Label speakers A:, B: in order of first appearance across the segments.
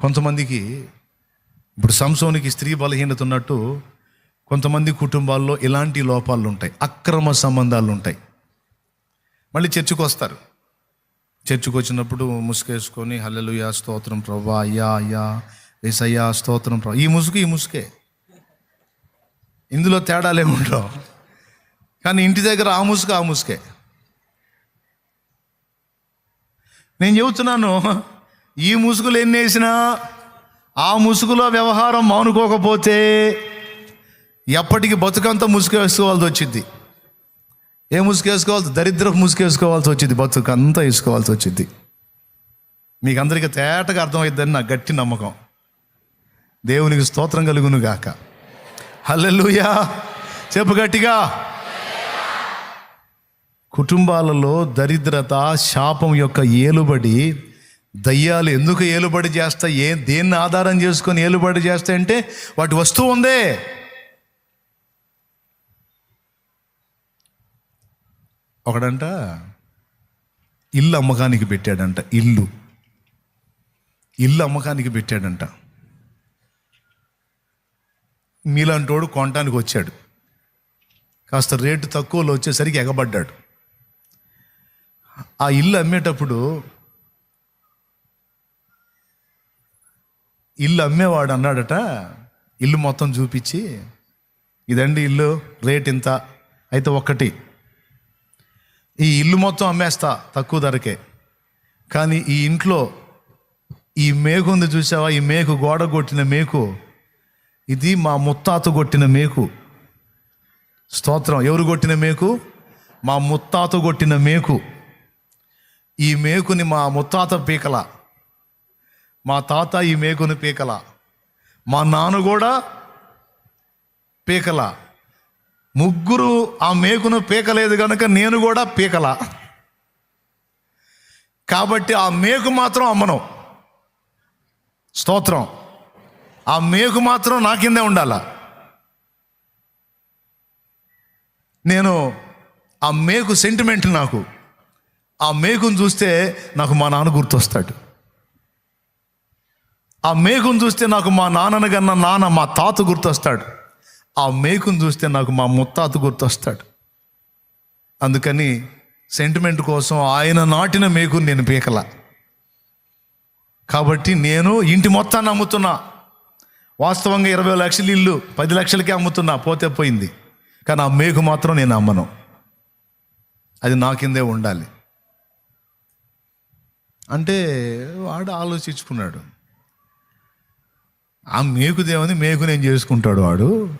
A: కొంతమందికి ఇప్పుడు సంసోనికి స్త్రీ బలహీనత ఉన్నట్టు కొంతమంది కుటుంబాల్లో ఇలాంటి లోపాలు ఉంటాయి అక్రమ సంబంధాలు ఉంటాయి మళ్ళీ చర్చికి వస్తారు. చర్చికి వచ్చినప్పుడు ముసుకేసుకొని హల్లెలూయా స్తోత్రం ప్రభా అయ్యా అయ్యా ఏసయ్యా స్తోత్రం ప్రభా ఈ ముసుగు ఈ ముసుకే ఇందులో తేడాలే ఉండవు. కానీ ఇంటి దగ్గర ఆ ముసుగు ఆ ముసుకే నేను చెబుతున్నాను ఈ ముసుగులు ఎన్ని వేసినా ఆ ముసుగులో వ్యవహారం మానుకోకపోతే ఎప్పటికీ బతుకంతా ముసుగు వేసుకోవాల్సి వచ్చింది. ఏ ముసుగు వేసుకోవాల్సి దరిద్రపు ముసుగు వేసుకోవాల్సి వచ్చింది బతుకు అంతా వేసుకోవాల్సి వచ్చింది. మీకు అందరికీ తేటగా అర్థమవుతుందని నా గట్టి నమ్మకం. దేవునికి స్తోత్రం కలుగును గాక. హల్లెలుయా! చెప్పు గట్టిగా. కుటుంబాలలో దరిద్రత శాపం యొక్క ఏలుబడి దయ్యాలు ఎందుకు ఏలుబడి చేస్తాయి? ఏ దేన్ని ఆధారం చేసుకొని ఏలుబడి చేస్తాయంటే వాటి వస్తువు ఉందే. ఒకడంట ఇల్లు అమ్మకానికి పెట్టాడంట ఇల్లు. ఇల్లు అమ్మకానికి పెట్టాడంట. మీలాంటోడు కొనటానికి వచ్చాడు. కాస్త రేటు తక్కువలో వచ్చేసరికి ఎగబడ్డాడు. ఆ ఇల్లు అమ్మేటప్పుడు ఇల్లు అమ్మేవాడు అన్నాడట. ఇల్లు మొత్తం చూపించి ఇదండి ఇల్లు రేట్ ఇంత అయితే ఒక్కటి. ఈ ఇల్లు మొత్తం అమ్మేస్తా తక్కువ ధరకే. కానీ ఈ ఇంట్లో ఈ మేకు ఉంది చూసావా? ఈ మేకు గోడ కొట్టిన మేకు. ఇది మా ముత్తాత కొట్టిన మేకు. స్తోత్రం. ఎవరు కొట్టిన మేకు? మా ముత్తాత కొట్టిన మేకు. ఈ మేకుని మా ముత్తాత పీకల. మా తాత ఈ మేకును పీకల. మా నాన్న కూడా పీకల. ముగ్గురు ఆ మేకును పీకలేదు కనుక నేను కూడా పీకల. కాబట్టి ఆ మేకు మాత్రం అమ్మను. స్తోత్రం. ఆ మేకు మాత్రం నా కిందే ఉండాల. నేను ఆ మేకు సెంటిమెంట్ నాకు. ఆ మేకును చూస్తే నాకు మా నాన్న గుర్తొస్తాడు. ఆ మేకును చూస్తే నాకు మా నాన్నని కన్నా నాన్న మా తాత గుర్తొస్తాడు. ఆ మేకును చూస్తే నాకు మా ముత్తాత గుర్తొస్తాడు. అందుకని సెంటిమెంట్ కోసం ఆయన నాటిన మేకుని నేను పీకల. కాబట్టి నేను ఇంటి మొత్తాన్ని అమ్ముతున్నా. వాస్తవంగా ఇరవై లక్షల ఇల్లు పది లక్షలకే అమ్ముతున్నా పోతే పోయింది. కానీ ఆ మేకు మాత్రం నేను అమ్మను. అది నా కిందే ఉండాలి. అంటే వాడు ఆలోచించుకున్నాడు. ఆ మేకుదేమని మేకు నేను చేసుకుంటాడు వాడు.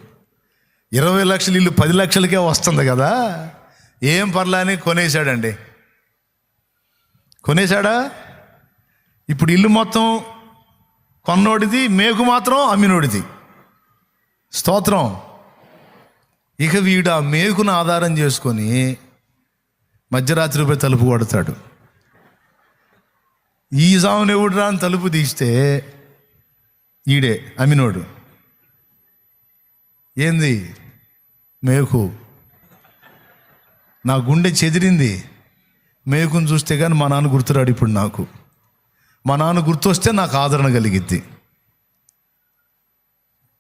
A: ఇరవై లక్షలు ఇల్లు పది లక్షలకే వస్తుంది కదా. ఏం పర్లా అని కొనేశాడండి. కొనేశాడా? ఇప్పుడు ఇల్లు మొత్తం కొన్నోడిది మేకు మాత్రం అమ్మినోడిది. స్తోత్రం. ఇక వీడు ఆ మేకును ఆధారం చేసుకొని మధ్యరాత్రిపై తలుపు కొడతాడు. ఈ జామున ఎవడు రాని తలుపు తీస్తే ఈడే అమినోడు. ఏంది? మేకు నా గుండె చెదిరింది. మేకును చూస్తే కానీ మా నాన్న గుర్తురాడు ఇప్పుడు నాకు. మా నాన్న గుర్తొస్తే నాకు ఆదరణ కలిగిద్ది.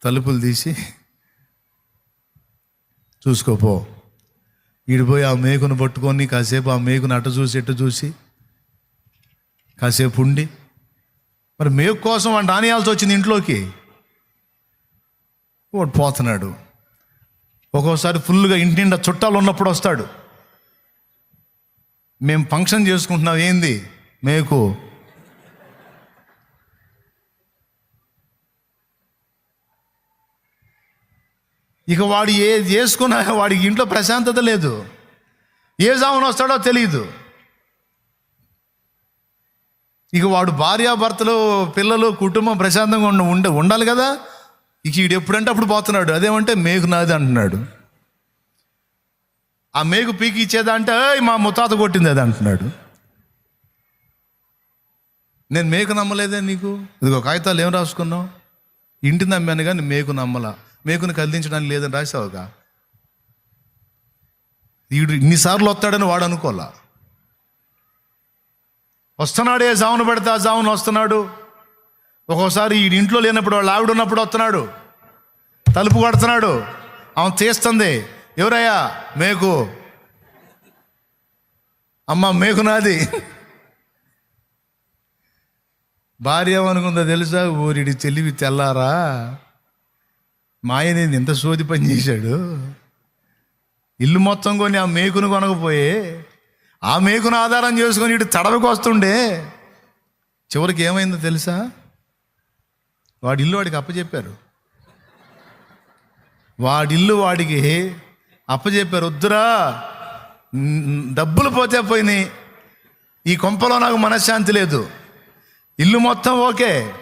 A: తలుపులు తీసి చూసుకోపో ఈడిపోయి ఆ మేకును పట్టుకొని కాసేపు ఆ మేకును అటు చూసి ఇటు చూసి కాసేపు ఉండి మరి మేకు కోసం వాడు రానియాల్సి వచ్చింది ఇంట్లోకి. వాడు పోతున్నాడు. ఒక్కోసారి ఫుల్గా ఇంటి నిండా చుట్టాలు ఉన్నప్పుడు వస్తాడు. మేము ఫంక్షన్ చేసుకుంటున్నాం ఏంది? మేకు. ఇక వాడు ఏ చేసుకున్నా వాడికి ఇంట్లో ప్రశాంతత లేదు. ఏ జామున వస్తాడో తెలియదు. ఇక వాడు భార్యాభర్తలు పిల్లలు కుటుంబం ప్రశాంతంగా ఉండ ఉండ ఉండాలి కదా? ఇక ఈడు ఎప్పుడంటే అప్పుడు పోతున్నాడు. అదేమంటే మేకు నాది అంటున్నాడు. ఆ మేకు పీకి ఇచ్చేదా అంటే మా ముత్తాత కొట్టింది అది అంటున్నాడు. నేను మేకు నమ్మలేదే నీకు? ఇదిగో కాగితాలు ఏం రాసుకున్నావు? ఇంటి నమ్మాను కానీ మేకు నమ్మలా. మేకుని కదిలించడానికి లేదని రాసావుగా? వీడు ఇన్నిసార్లు వస్తాడని వాడు అనుకోలే వస్తున్నాడే జామును పెడితే ఆ జామును వస్తున్నాడు. ఒక్కోసారి ఈ ఇంట్లో లేనప్పుడు వాళ్ళు ఆవిడ ఉన్నప్పుడు వస్తున్నాడు. తలుపు కొడుతున్నాడు. ఆమె తీస్తుంది. ఎవరయ్యా? మేకు. అమ్మ మేకు నాది. భార్య ఏమనుకుందో తెలుసా? ఊరిడి తెలివి తెల్లారా? మాయనేది ఎంత సోది పని చేశాడు? ఇల్లు మొత్తం కొని ఆ మేకును కొనకపోయే ఆ మేకును ఆధారం చేసుకొని ఇటు తడవకు వస్తుండే. చివరికి ఏమైందో తెలుసా? వాడి ఇల్లు వాడికి అప్పచెప్పారు వాడిల్లు వాడికి అప్పచెప్పారు వద్దురా డబ్బులు పోతే పోయినాయి. ఈ కొంపలో నాకు మనశ్శాంతి లేదు. ఇల్లు మొత్తం ఓకే.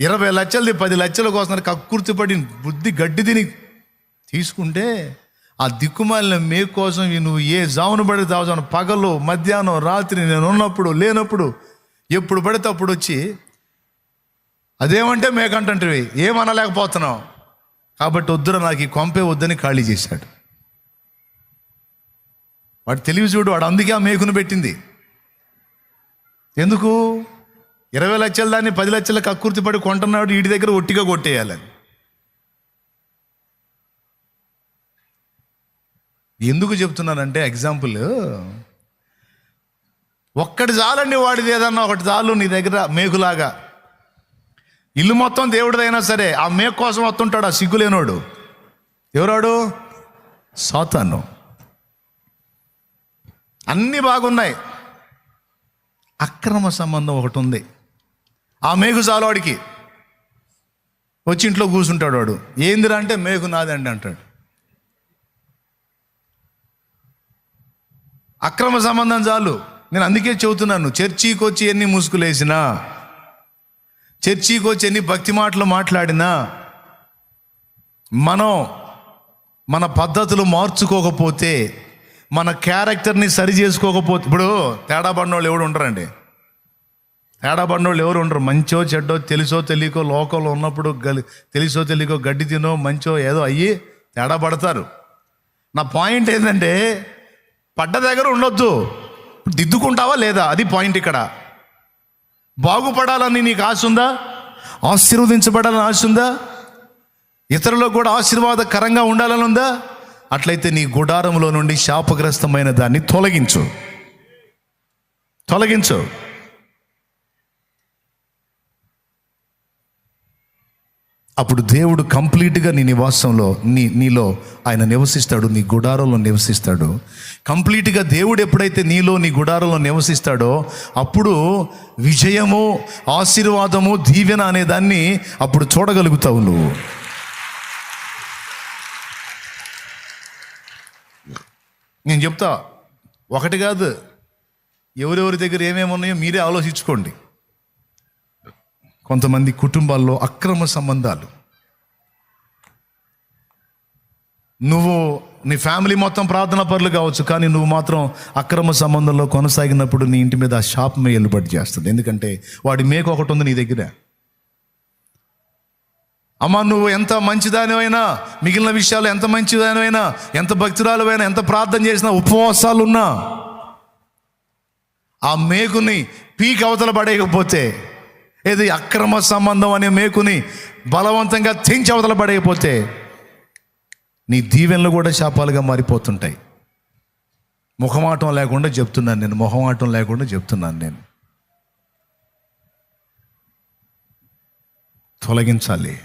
A: ఇరవై లక్షలది పది లక్షల కోసం కక్కుర్తిపడి బుద్ధి గడ్డి తిని తీసుకుంటే ఆ దిక్కుమాలిన మే కోసం నువ్వు ఏ జామును పడి తావుజాను పగలు మధ్యాహ్నం రాత్రి నేను ఉన్నప్పుడు లేనప్పుడు ఎప్పుడు పడితే అప్పుడు వచ్చి అదేమంటే మేకంటుంటివి ఏమనలేకపోతున్నావు? కాబట్టి వద్దుర నాకు ఈ కొంపే వద్దని ఖాళీ చేశాడు. వాడు తెలివి చూడు వాడు అందుకే ఆ మేకును పెట్టింది. ఎందుకు? ఇరవై లక్షల దాన్ని పది లక్షల కక్కుర్తి పడి కొంటున్నాడు వీడి దగ్గర ఒట్టిగా కొట్టేయాలని. ఎందుకు చెప్తున్నానంటే ఎగ్జాంపుల్ ఒక్కటి చాలండి వాడిది ఏదన్నా ఒకటి చాలు నీ దగ్గర మేకులాగా. ఇల్లు మొత్తం దేవుడిదైనా సరే ఆ మేకు కోసం వస్తుంటాడు ఆ సిగ్గులేనోడు. ఎవరాడు? సాతాను. అన్నీ బాగున్నాయి. అక్రమ సంబంధం ఒకటి ఉంది. ఆ మేకు చాలు వాడికి. వచ్చి ఇంట్లో కూర్చుంటాడు వాడు. ఏందిరా అంటే మేకు నాదండి అంటాడు. అక్రమ సంబంధం చాలు. నేను అందుకే చెబుతున్నాను చర్చికి వచ్చి ఎన్ని ముసుగులేసినా చర్చికి వచ్చి ఎన్ని భక్తి మాటలు మాట్లాడినా మనం మన పద్ధతులు మార్చుకోకపోతే మన క్యారెక్టర్ని సరి చేసుకోకపోతే ఇప్పుడు తేడా పడినోళ్ళు ఎవడు ఉండరండి. తేడా పడినోళ్ళు ఎవరు ఉండరు. మంచో చెడ్డో తెలుసో తెలియకో లోకంలో ఉన్నప్పుడు గలి తెలుసో తెలియకో గడ్డి తినో మంచో ఏదో అయ్యి తేడా పడతారు. నా పాయింట్ ఏంటంటే పడ్డ దగ్గర ఉండొద్దు. దిద్దుకుంటావా లేదా? అది పాయింట్ ఇక్కడ. బాగుపడాలని నీకు ఆశ ఉందా? ఆశీర్వదించబడాలని ఆశ ఉందా? ఇతరులకు కూడా ఆశీర్వాదకరంగా ఉండాలని ఉందా? అట్లయితే నీ గుడారంలో నుండి శాపగ్రస్తమైన దాన్ని తొలగించు. తొలగించు. అప్పుడు దేవుడు కంప్లీట్గా నీ నివాసంలో నీ నీలో ఆయన నివసిస్తాడు నీ గుడారంలో నివసిస్తాడు. కంప్లీట్గా దేవుడు ఎప్పుడైతే నీలో నీ గుడారంలో నివసిస్తాడో అప్పుడు విజయము ఆశీర్వాదము దీవెన అనే దాన్ని అప్పుడు చూడగలుగుతావు నువ్వు. నేను చెప్తా ఒకటి కాదు ఎవరెవరి దగ్గర ఏమేమి ఉన్నాయో మీరే ఆలోచించుకోండి. కొంతమంది కుటుంబాల్లో అక్రమ సంబంధాలు. నువ్వు నీ ఫ్యామిలీ మొత్తం ప్రార్థన పరులు కావచ్చు కానీ నువ్వు మాత్రం అక్రమ సంబంధంలో కొనసాగినప్పుడు నీ ఇంటి మీద ఆ షాప్ మేలుబడి చేస్తుంది. ఎందుకంటే వాడి మేక ఒకటి ఉంది నీ దగ్గర. అమ్మ నువ్వు ఎంత మంచిదానివైనా మిగిలిన విషయాలు ఎంత మంచిదానివైనా ఎంత భక్తురాలువైనా ఎంత ప్రార్థన చేసినా ఉపవాసాలు ఉన్నా ఆ మేకుని పీక్ అవతల పడేయకపోతే ఏది అక్రమ సంబంధం అనే మేకుని బలవంతంగా తెంచి అవతల నీ దీవెనలు కూడా శాపాలుగా మారిపోతుంటాయి. ముఖమాటం లేకుండా చెప్తున్నాను నేను మొహమాటం లేకుండా చెప్తున్నాను నేను. తొలగించాలి.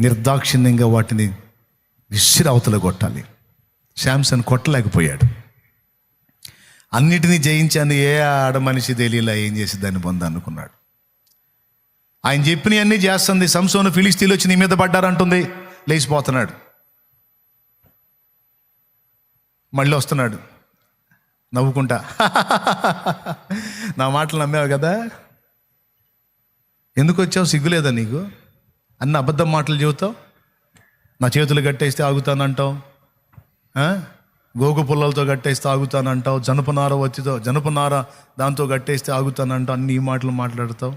A: నిర్దాక్షిణ్యంగా వాటిని విసిరి అవతల కొట్టాలి. శాంసన్ కొట్టలేకపోయాడు. అన్నిటినీ జయించాను. ఏ ఆడ మనిషి తెలియలా ఏం చేసి దాన్ని పొంద అనుకున్నాడు. ఆయన చెప్పినవన్నీ చేస్తుంది. సంసోను ఫిలిస్తీన్లు వచ్చి నీ మీద పడ్డారంటుంది. లేచిపోతున్నాడు. మళ్ళీ వస్తున్నాడు. నవ్వుకుంటా. నా మాటలు నమ్మావు కదా? ఎందుకు వచ్చావు? సిగ్గులేదా నీకు? అన్ని అబద్ధం మాటలు చెబుతావు? నా చేతులు కట్టేస్తే ఆగుతానంటావు. గోగు పుల్లలతో కట్టేస్తే ఆగుతానంటావు జనపనార వచ్చితో జనపనార దాంతో కట్టేస్తే ఆగుతానంటావు అన్ని మాటలు మాట్లాడతావు?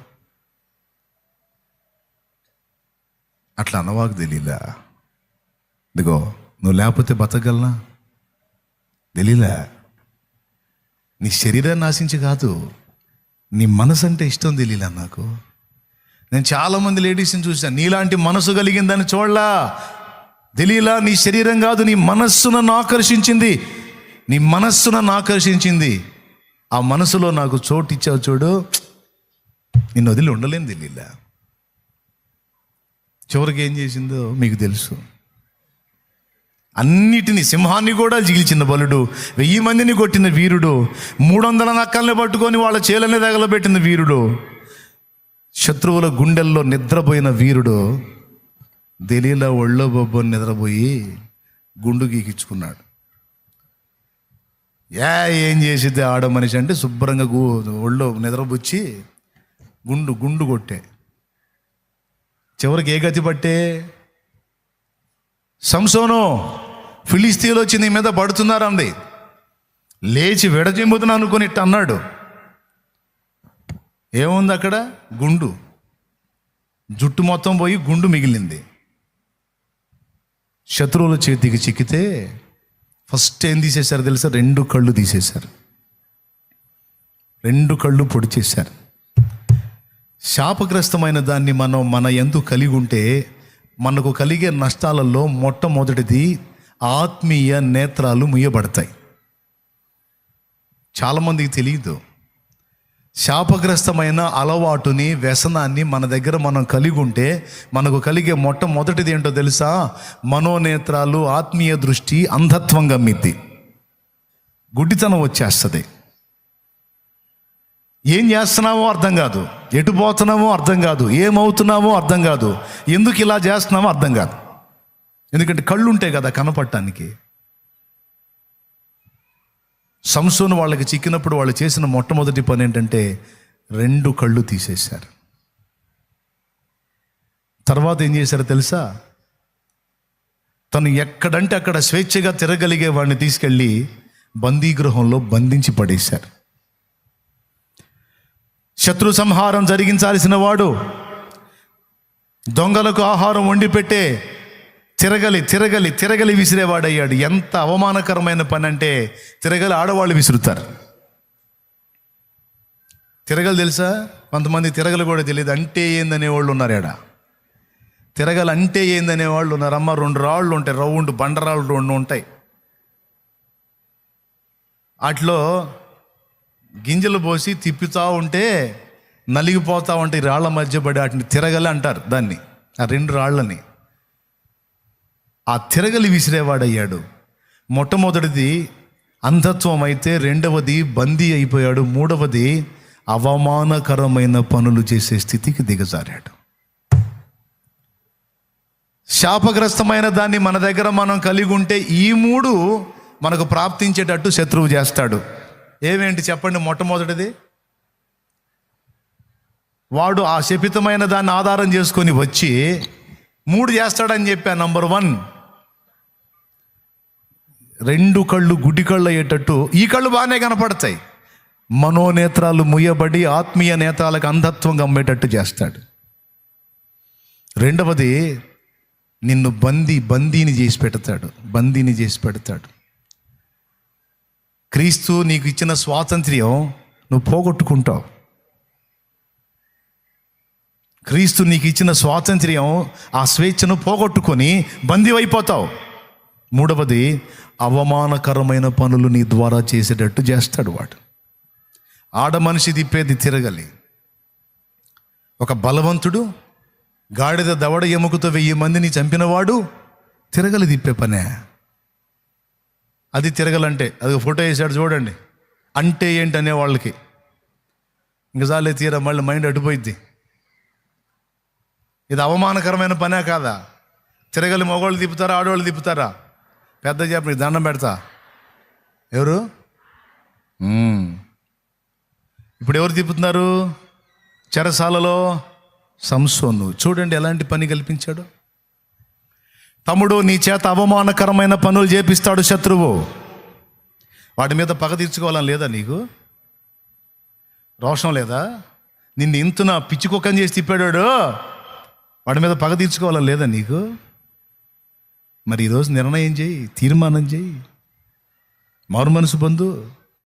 A: అట్లా అన్నవాకు తెలియలా ఇదిగో నువ్వు లేకపోతే బతకగలనా? తెలియలే నీ శరీరాన్ని నాశించి కాదు నీ మనసు అంటే ఇష్టం తెలియలే నాకు? నేను చాలామంది లేడీస్ని చూశాను నీలాంటి మనసు కలిగిందని చూడలా. దిలీలా నీ శరీరం కాదు నీ మనస్సు నన్ను ఆకర్షించింది. నీ మనస్సు నన్ను ఆకర్షించింది. ఆ మనసులో నాకు చోటు ఇచ్చావు చూడు. నిన్ను వదిలి ఉండలేను దిలీలా. చివరికి ఏం చేసిందో మీకు తెలుసు. అన్నిటిని సింహాన్ని కూడా జిగిలిచిన బలుడు వెయ్యి మందిని కొట్టిన వీరుడు మూడు వందల నక్కల్ని పట్టుకొని వాళ్ళ చేలని తగలబెట్టిన వీరుడు శత్రువుల గుండెల్లో నిద్రపోయిన వీరుడు దెలీలా ఒళ్ళో బొబ్బని నిద్రపోయి గుండు గీకించుకున్నాడు యా ఏం చేసిద్ది ఆడ మనిషి అంటే శుభ్రంగా గు ఒళ్ళో నిద్రపుచ్చి గుండు గుండు కొట్టే. చివరికి ఏ గతి పట్టే? సంసోను ఫిలిస్తీన్లు వచ్చి నీ మీద పడుతున్నారు అంది లేచి విడజింపుతున్నా అనుకుని ఇట్ట అన్నాడు. ఏముంది అక్కడ? గుండు. జుట్టు మొత్తం పోయి గుండు మిగిలింది. శత్రువుల చేతికి చిక్కితే ఫస్ట్ ఏం తీసేశారు తెలుసా? రెండు కళ్ళు తీసేశారు. రెండు కళ్ళు పొడి చేశారు. శాపగ్రస్తమైన దాన్ని మనం మన ఎందు కలిగి ఉంటే మనకు కలిగే నష్టాలలో మొట్టమొదటిది ఆత్మీయ నేత్రాలు ముయ్యబడతాయి. చాలామందికి తెలియదు. శాపగ్రస్తమైన అలవాటుని వ్యసనాన్ని మన దగ్గర మనం కలిగి ఉంటే మనకు కలిగే మొట్టమొదటిది ఏంటో తెలుసా? మనోనేత్రాలు ఆత్మీయ దృష్టి అంధత్వం గమ్మిద్ది. గుడ్డితనం వచ్చేస్తుంది. ఏం చేస్తున్నామో అర్థం కాదు. ఎటు పోతున్నామో అర్థం కాదు. ఏమవుతున్నామో అర్థం కాదు. ఎందుకు ఇలా చేస్తున్నామో అర్థం కాదు. ఎందుకంటే కళ్ళు ఉంటాయి కదా కనపడటానికి. సంసోను వాళ్ళకి చిక్కినప్పుడు వాళ్ళు చేసిన మొట్టమొదటి పని ఏంటంటే రెండు కళ్ళు తీసేశారు. తర్వాత ఏం చేశారో తెలుసా? తను ఎక్కడంటే అక్కడ స్వేచ్ఛగా తిరగలిగే వాడిని తీసుకెళ్ళి బందీగృహంలో బంధించి పడేశారు. శత్రు సంహారం జరిగించాల్సిన వాడు దొంగలకు ఆహారం వండి పెట్టే తిరగలి తిరగలి తిరగలి విసిరేవాడయ్యాడు. ఎంత అవమానకరమైన పని అంటే తిరగలి ఆడవాళ్ళు విసురుతారు. తిరగలు తెలుసా? కొంతమంది తిరగలు కూడా తెలియదు. అంటే ఏందనే వాళ్ళు ఉన్నారు ఆడ తిరగలు అంటే ఏందనే వాళ్ళు ఉన్నారు? అమ్మ రెండు రాళ్ళు ఉంటాయి రౌండ్ బండరాళ్ళు రెండు ఉంటాయి. వాటిలో గింజలు పోసి తిప్పుతా ఉంటే నలిగిపోతూ ఉంటే ఈ రాళ్ళ మధ్య పడి వాటిని తిరగలి అంటారు దాన్ని. ఆ రెండు రాళ్ళని. ఆ తిరగలి విసిరేవాడయ్యాడు. మొట్టమొదటిది అంధత్వం అయితే రెండవది బందీ అయిపోయాడు. మూడవది అవమానకరమైన పనులు చేసే స్థితికి దిగజారాడు. శాపగ్రస్తమైన దాన్ని మన దగ్గర మనం కలిగి ఉంటే ఈ మూడు మనకు ప్రాప్తించేటట్టు శత్రువు చేస్తాడు. ఏమేంటి చెప్పండి మొట్టమొదటిది? వాడు ఆ శపితమైన దాన్ని ఆధారం చేసుకొని వచ్చి మూడు చేస్తాడని చెప్పా నంబర్ వన్. రెండు కళ్ళు గుడ్డి కళ్ళు అయ్యేటట్టు ఈ కళ్ళు బాగానే కనపడతాయి. మనోనేత్రాలు ముయ్యబడి ఆత్మీయ నేత్రాలకు అంధత్వం గమ్మేటట్టు చేస్తాడు. రెండవది నిన్ను బందీ బందీని చేసి పెడతాడు బందీని చేసి పెడతాడు. క్రీస్తు నీకు ఇచ్చిన స్వాతంత్ర్యం నువ్వు పోగొట్టుకుంటావు. క్రీస్తు నీకు ఇచ్చిన స్వాతంత్ర్యం ఆ స్వేచ్ఛను పోగొట్టుకొని బందీ అయిపోతావు. మూడవది అవమానకరమైన పనులు నీ ద్వారా చేసేటట్టు చేస్తాడు వాడు. ఆడ మనిషి తిప్పేది తిరగలి. ఒక బలవంతుడు గాడిద దవడ ఎముకతో వెయ్యి మందిని చంపినవాడు తిరగలి తిప్పే పనే. అది తిరగలంటే అది ఫోటో వేసాడు చూడండి. అంటే ఏంటి అనే వాళ్ళకి. ఇంక చాలే తీరా మళ్ళీ మైండ్ అడిపోయిద్ది ఇది అవమానకరమైన పనే కాదా? తిరగలి మగవాళ్ళు తిప్పుతారా ఆడవాళ్ళు తిప్పుతారా? పెద్ద చెప్పి నీకు దండం పెడతా. ఎవరు? ఇప్పుడు ఎవరు తిప్పుతున్నారు? చెరసాలలో సంసోను. చూడండి ఎలాంటి పని కల్పించాడు. తమ్ముడు నీ చేత అవమానకరమైన పనులు చేపిస్తాడు శత్రువు. వాటి మీద పగ తీర్చుకోవాలని లేదా నీకు? రోషం లేదా? నిన్ను ఇంతున పిచ్చి కుక్కని చేసి తిప్పాడాడు వాడి మీద పగ తీర్చుకోవాలని లేదా నీకు? మరి ఈరోజు నిర్ణయం చేయి తీర్మానం చేయి. మారు మనసు పొందు